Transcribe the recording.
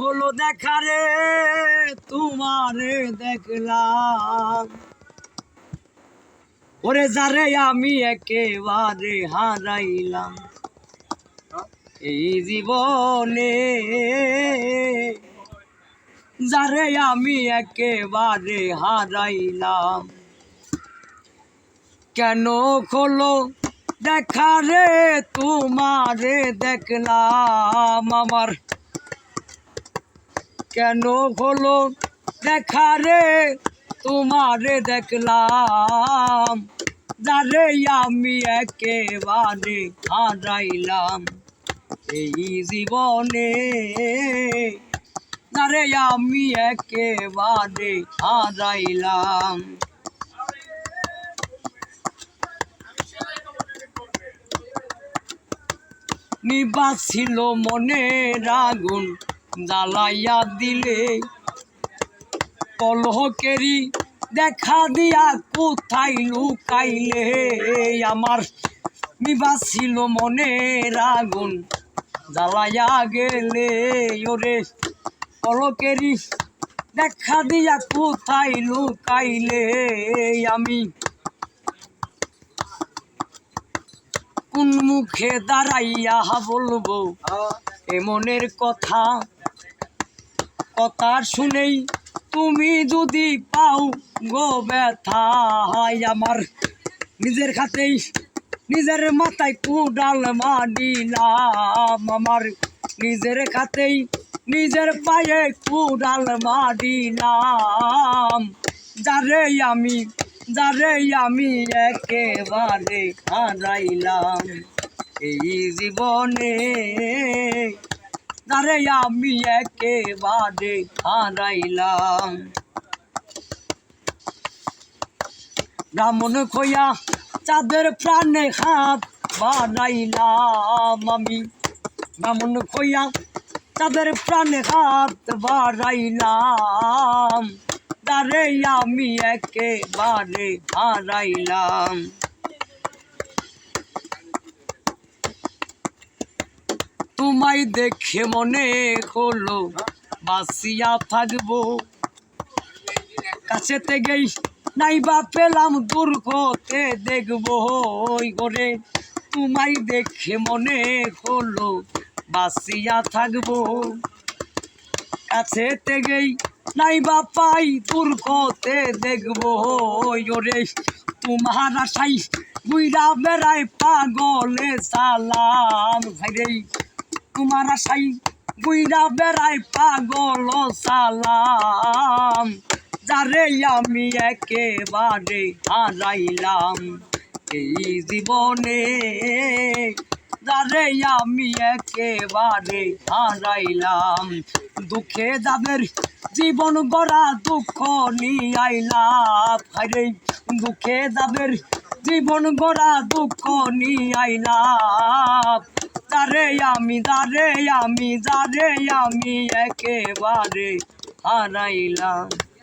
হলো দেখা রে, তোমারে দেখলাম। ওরে যারে আমি একেবারে হারাইলাম। এই জীবনে যারে আমি একেবারে হারাইলাম। কেন খোলো দেখা রে, তোমারে দেখলাম। আমার কেন হলো? দেখা রে, তোমারে দেখলাম। যারে আমি একেবারে হারাইলাম। এই জীবনে যারে আমি একেবারে হারাইলাম। নিবাস ছিল মনের আগুন জ্বালাইয়া দিলে কলহ কলহকেরি দেখা দিয়া কোথায় লুকাইলে? আমার নিবাস ছিল মনের আগুন। জ্বালাইয়া গেলে ওরে কলকেরি দেখা দিয়া কোথায় লুকাইলে? আমি কোন মুখে দাঁড়াইয়া বলব? এ মনের কথা কথা শুনেই তুমি যদি পাও গো ব্যথা, হায় আমার। নিজের খাতেই, নিজের মাথায় কুডাল মাডিলাম আমার। নিজের খাতেই, নিজের পায়ে কুডাল মাডিলাম যারে আমি যারে আমি একেবারে হারাইলাম। এই জীবনে যারে আমি একেবারে হারাইলাম ব্রাহ্মণ খোয়া চাঁদের প্রাণে হাত বাড়াইলাম আমি ব্রাহ্মণ খোয়া চাঁদের প্রাণে হাত বাড়াইলাম তারে আমি একেবারে হারাইলাম তোমায় দেখে মনে হলো বাসিয়া থাকব। কাছে গেই নাই বা পেলাম দূর হতে দেখব, ওই করে তোমায় দেখে মনে হলো বাসিয়া থাকব। কাছে গেই নাই বা পাই দূর হতে দেখব, ওই ওরে তোমার আশাই বুইরা বেড়ায় পাগলে সালাম ভাইরে তোমার আশাই বুইরা বেড়ায় পাগল সালাম। যারে আমি একেবারে হারাইলাম এই জীবনে, যারে আমি একেবারে হারাইলাম। দুঃখে যাদের জীবন গড়া দুঃখ নিয়ে আইলাম হারে দুঃখে যাদের জীবন গড়া দুঃখ নিয়ে যারে আমি দারে আমি দারে আমি একেবারে হারাইলাম।